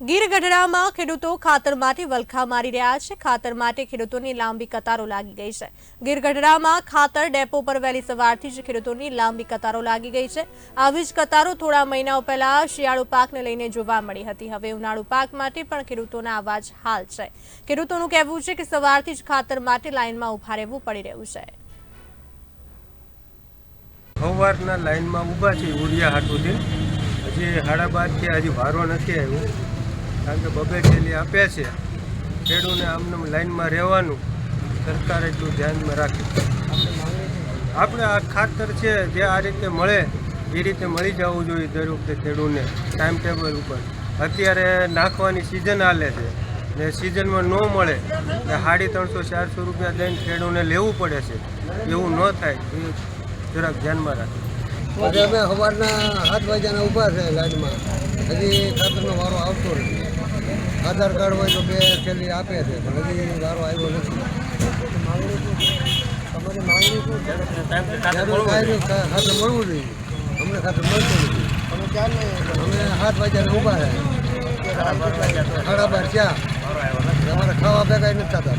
ગીર ગઢડામાં ખેડૂતો ખાતર માટે વલખા મારી રહ્યા છે. ખાતર માટે ખેડૂતોની લાંબી કતારો લાગી ગઈ છે. ગીર ગઢડામાં ખાતર ડેપો પર વહેલી સવારથી જ ખેડૂતોની લાંબી કતારો લાગી ગઈ છે. આવી જ કતારો થોડા મહિનાઓ પહેલા શિયાળુ પાકને લઈને જોવા મળી હતી. હવે ઉનાળુ પાક માટે પણ ખેડૂતોના અવાજ હાલ છે. ખેડૂતોનું કહેવું છે કે સવારથી જ ખાતર માટે લાઇનમાં ઊભા રહેવું પડી રહ્યું છે. સવારના લાઇનમાં ઊભા છે ઉડિયા હાટુથી. હજી હાડા બાદ કે હજી વારો નથી આવ્યો. કારણ કે બબે થેલી આપે છે. ખેડૂને આમને લાઈનમાં રહેવાનું સરકાર એટલું ધ્યાનમાં રાખે. આપણે આ ખાતર છે જે આ રીતે મળે, એ રીતે મળી જવું જોઈએ દર વખતે ખેડૂને ટાઈમ ટેબલ ઉપર. અત્યારે નાખવાની સિઝન હાલે છે. ને સિઝનમાં ન મળે, ને સાડી ત્રણસો, ચારસો રૂપિયા દઈને ખેડૂને લેવું પડે છે. એવું ન થાય, એ જરાક ધ્યાનમાં રાખે. અમે સવારના સાત વાગ્યાના ઊભા છે લાઈનમાં. હજી ખાતરનો વારો આવતો નથી. આધાર કાર્ડ હોય તો બે થેલી આપે છે પણ હજી વારો આવ્યો નથી. નહીં, ખાતર મળવું જોઈએ. અમને ખાતર મળતું નથી. અમે સાત વાગ્યા ઊભા છે. સાડા બાર ચા અમારે ખાવા ભેગા નથી થતા.